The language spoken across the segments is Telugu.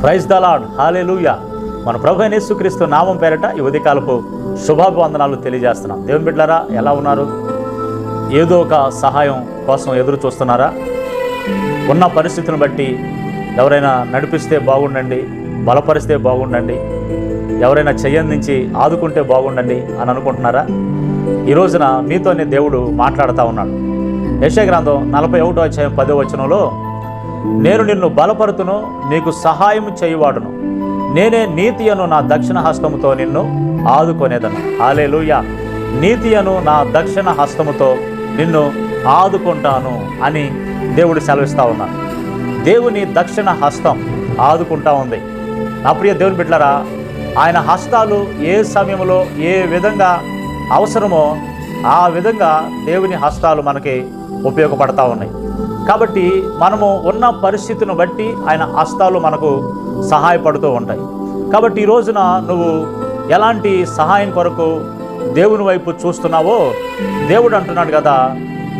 ప్రైజ్ దలాడ్ హాలేలుయా మన ప్రభు యేసుక్రీస్తు నామం పేరట ఈ ఉదయకాలపు శుభాభివందనాలు తెలియజేస్తున్నాం. దేవుని బిడ్డలారా ఎలా ఉన్నారు? ఏదో ఒక సహాయం కోసం ఎదురు చూస్తున్నారా? ఉన్న పరిస్థితిని బట్టి ఎవరైనా నడిపిస్తే బాగుండండి బలపరిస్తే బాగుండండి ఎవరైనా చెయ్యందించి ఆదుకుంటే బాగుండండి అని అనుకుంటున్నారా? ఈ రోజున మీతోనే దేవుడు మాట్లాడుతూ ఉన్నాడు. యశగ్రంథం నలభై ఒకటో అధ్యాయం పదో వచనంలో నేను నిన్ను బలపరుతును నీకు సహాయం చేయువాడును. నేనే నీతి అను నా దక్షిణ హస్తముతో నిన్ను ఆదుకొనేదను. ఆలేలుయ నీతి అను నా దక్షిణ హస్తముతో నిన్ను ఆదుకుంటాను అని దేవుడు సెలవిస్తూ ఉన్నాడు. దేవుని దక్షిణ హస్తం ఆదుకుంటా ఉంది. నా ప్రియ దేవుని బిడ్డలారా ఆయన హస్తాలు ఏ సమయంలో ఏ విధంగా అవసరమో ఆ విధంగా దేవుని హస్తాలు మనకి ఉపయోగపడతా ఉన్నాయి. కాబట్టి మనము ఉన్న పరిస్థితిని బట్టి ఆయన హస్తాలు మనకు సహాయపడుతూ ఉంటాయి. కాబట్టి ఈ రోజున నువ్వు ఎలాంటి సహాయం కొరకు దేవుని వైపు చూస్తున్నావో దేవుడు అంటున్నాడు కదా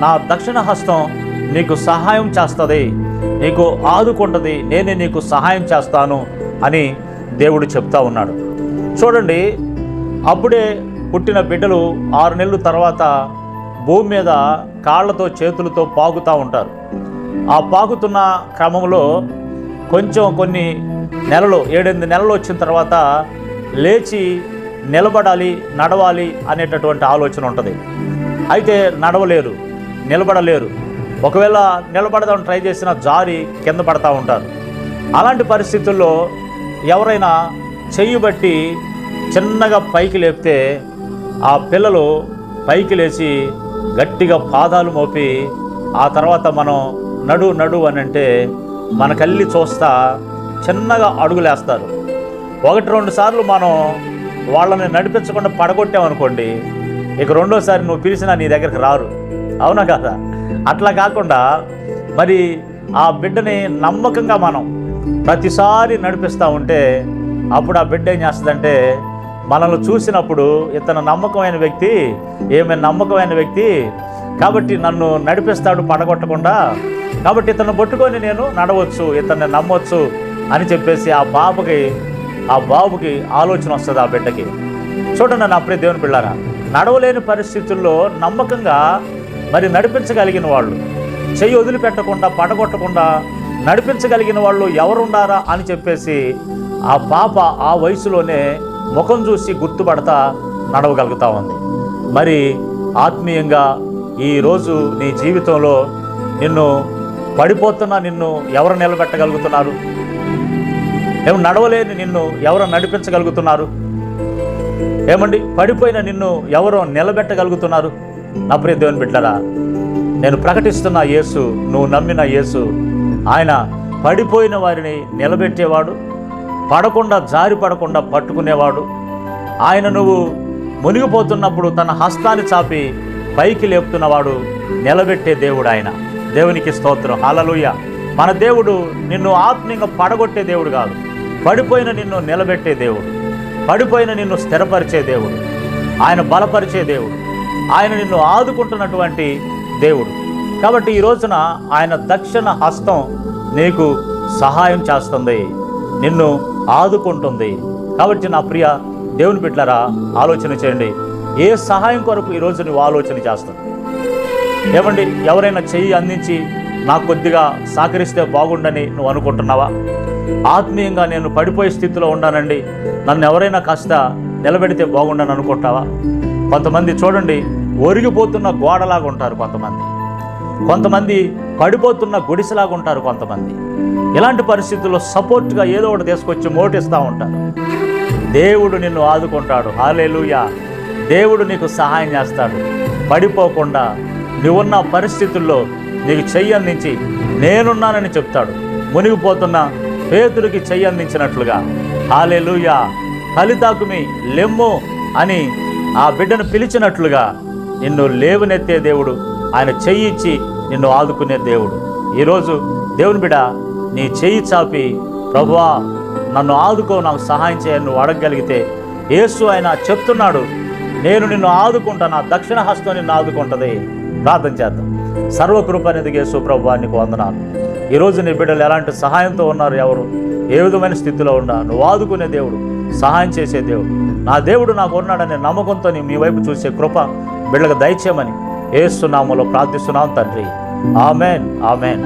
నా దక్షిణ హస్తం నీకు సహాయం చేస్తుంది నీకు ఆదుకుంటుంది నేనే నీకు సహాయం చేస్తాను అని దేవుడు చెప్తా ఉన్నాడు. చూడండి అప్పుడే పుట్టిన బిడ్డలు ఆరు నెలల తర్వాత భూమి మీద కాళ్ళతో చేతులతో పాకుతూ ఉంటారు. ఆ పాకుతున్న క్రమంలో కొంచెం కొన్ని నెలలు ఏడెనిమిది నెలలు వచ్చిన తర్వాత లేచి నిలబడాలి నడవాలి అనేటటువంటి ఆలోచన ఉంటుంది. అయితే నడవలేరు నిలబడలేరు. ఒకవేళ నిలబడదాం ట్రై చేసిన జారి కింద పడతా ఉంటారు. అలాంటి పరిస్థితుల్లో ఎవరైనా చెయ్యి బట్టి చిన్నగా పైకి లేపితే ఆ పిల్లలు పైకి లేచి గట్టిగా పాదాలు మోపి ఆ తర్వాత మనం నడు నడు అని అంటే మనకల్లి చూస్తా చిన్నగా అడుగులేస్తారు. ఒకటి రెండు సార్లు మనం వాళ్ళని నడిపించకుండా పడగొట్టామనుకోండి ఇక రెండోసారి నువ్వు పిలిచినా నీ దగ్గరికి రారు. అవునా కదా? అట్లా కాకుండా మరి ఆ బిడ్డని నమ్మకంగా మనం ప్రతిసారి నడిపిస్తూ ఉంటే అప్పుడు ఆ బిడ్డ ఏం చేస్తుందంటే మనల్ని చూసినప్పుడు ఇతను నమ్మకమైన వ్యక్తి ఏమైనా నమ్మకమైన వ్యక్తి. కాబట్టి నన్ను నడిపిస్తాడు పడగొట్టకుండా. కాబట్టి ఇతను పట్టుకొని నేను నడవచ్చు ఇతన్ని నమ్మొచ్చు అని చెప్పేసి ఆ పాపకి ఆ బాబుకి ఆలోచన వస్తుంది ఆ బిడ్డకి. చూడండి నా ప్రియ దేవుని పిల్లారా నడవలేని పరిస్థితుల్లో నమ్మకంగా మరి నడిపించగలిగిన వాళ్ళు చెయ్యి వదిలిపెట్టకుండా పడగొట్టకుండా నడిపించగలిగిన వాళ్ళు ఎవరున్నారా అని చెప్పేసి ఆ పాప ఆ వయసులోనే ముఖం చూసి గుర్తుపడతా నడవగలుగుతా ఉంది. మరి ఆత్మీయంగా ఈరోజు నీ జీవితంలో నిన్ను పడిపోతున్న నిన్ను ఎవరు నిలబెట్టగలుగుతున్నారు? ఏమి నడవలేని నిన్ను ఎవరు నడిపించగలుగుతున్నారు? ఏమండి? పడిపోయిన నిన్ను ఎవరు నిలబెట్టగలుగుతున్నారు? నా ప్రియ దేవుని బిడ్డరా నేను ప్రకటిస్తున్న యేసు నువ్వు నమ్మిన యేసు ఆయన పడిపోయిన వారిని నిలబెట్టేవాడు పడకుండా జారి పడకుండా పట్టుకునేవాడు. ఆయన నువ్వు మునిగిపోతున్నప్పుడు తన హస్తాన్ని చాపి పైకి లేపుతున్నవాడు నిలబెట్టే దేవుడు ఆయన. దేవునికి స్తోత్రం. హల్లెలూయా. మన దేవుడు నిన్ను ఆత్మీయంగా పడగొట్టే దేవుడు కాదు. పడిపోయిన నిన్ను నిలబెట్టే దేవుడు. పడిపోయిన నిన్ను స్థిరపరిచే దేవుడు. ఆయన బలపరిచే దేవుడు. ఆయన నిన్ను ఆదుకుంటున్నటువంటి దేవుడు. కాబట్టి ఈ రోజున ఆయన దక్షిణ హస్తం నీకు సహాయం చేస్తుంది. నిన్ను ఆదుకుంటుంది. కాబట్టి నా ప్రియ దేవుని బిడ్డలారా ఆలోచన చేయండి. ఏ సహాయం కొరకు ఈరోజు నువ్వు ఆలోచన చేస్తావు? ఏమండి ఎవరైనా చెయ్యి అందించి నాకు కొద్దిగా సహకరిస్తే బాగుండని నువ్వు అనుకుంటున్నావా? ఆత్మీయంగా నేను పడిపోయే స్థితిలో ఉన్నానండి. నన్ను ఎవరైనా కాస్త నిలబెడితే బాగుండని అనుకుంటావా? కొంతమంది చూడండి ఒరిగిపోతున్న గోడలాగా ఉంటారు కొంతమంది. కొంతమంది పడిపోతున్న గుడిసెలాగా ఉంటారు కొంతమంది. ఇలాంటి పరిస్థితుల్లో సపోర్ట్గా ఏదో ఒకటి తీసుకొచ్చి మోటిస్తూ ఉంటారు. దేవుడు నిన్ను ఆదుకుంటాడు. హాలేలుయా దేవుడు నీకు సహాయం చేస్తాడు. పడిపోకుండా నువ్వున్న పరిస్థితుల్లో నీకు చెయ్యి అందించి నేనున్నానని చెప్తాడు. మునిగిపోతున్న పేతుడికి చెయ్యి అందించినట్లుగా. హాలేలుయా ఫలితాకుమి లెమ్ము అని ఆ బిడ్డను పిలిచినట్లుగా నిన్ను లేవనెత్తే దేవుడు ఆయన చెయ్యి ఇచ్చి నిన్ను ఆదుకునే దేవుడు. ఈరోజు దేవుని బిడ నీ చేయి చాపి ప్రభువా నన్ను ఆదుకో నాకు సహాయం చేయని నువ్వు అడగగలిగితే యేసు ఆయన చెప్తున్నాడు నేను నిన్ను ఆదుకుంటా నా దక్షిణ హస్తం నిన్ను ఆదుకుంటుంది. ప్రార్థన చేద్దాం. సర్వకృప అనేది యేసు ప్రభు నీకు వందనాలు. ఈరోజు నీ బిడ్డలు ఎలాంటి సహాయంతో ఉన్నారు? ఎవరు? ఏ విధమైన స్థితిలో ఉన్నా నువ్వు ఆదుకునే దేవుడు సహాయం చేసే దేవుడు. నా దేవుడు నాకు ఉన్నాడనే నమ్మకంతో నీ మీ వైపు చూసే కృప బిడ్డలకు దయచేయమని ఏస్తున్నాములో ప్రార్థిస్తున్నాం తండ్రి. Amen amen.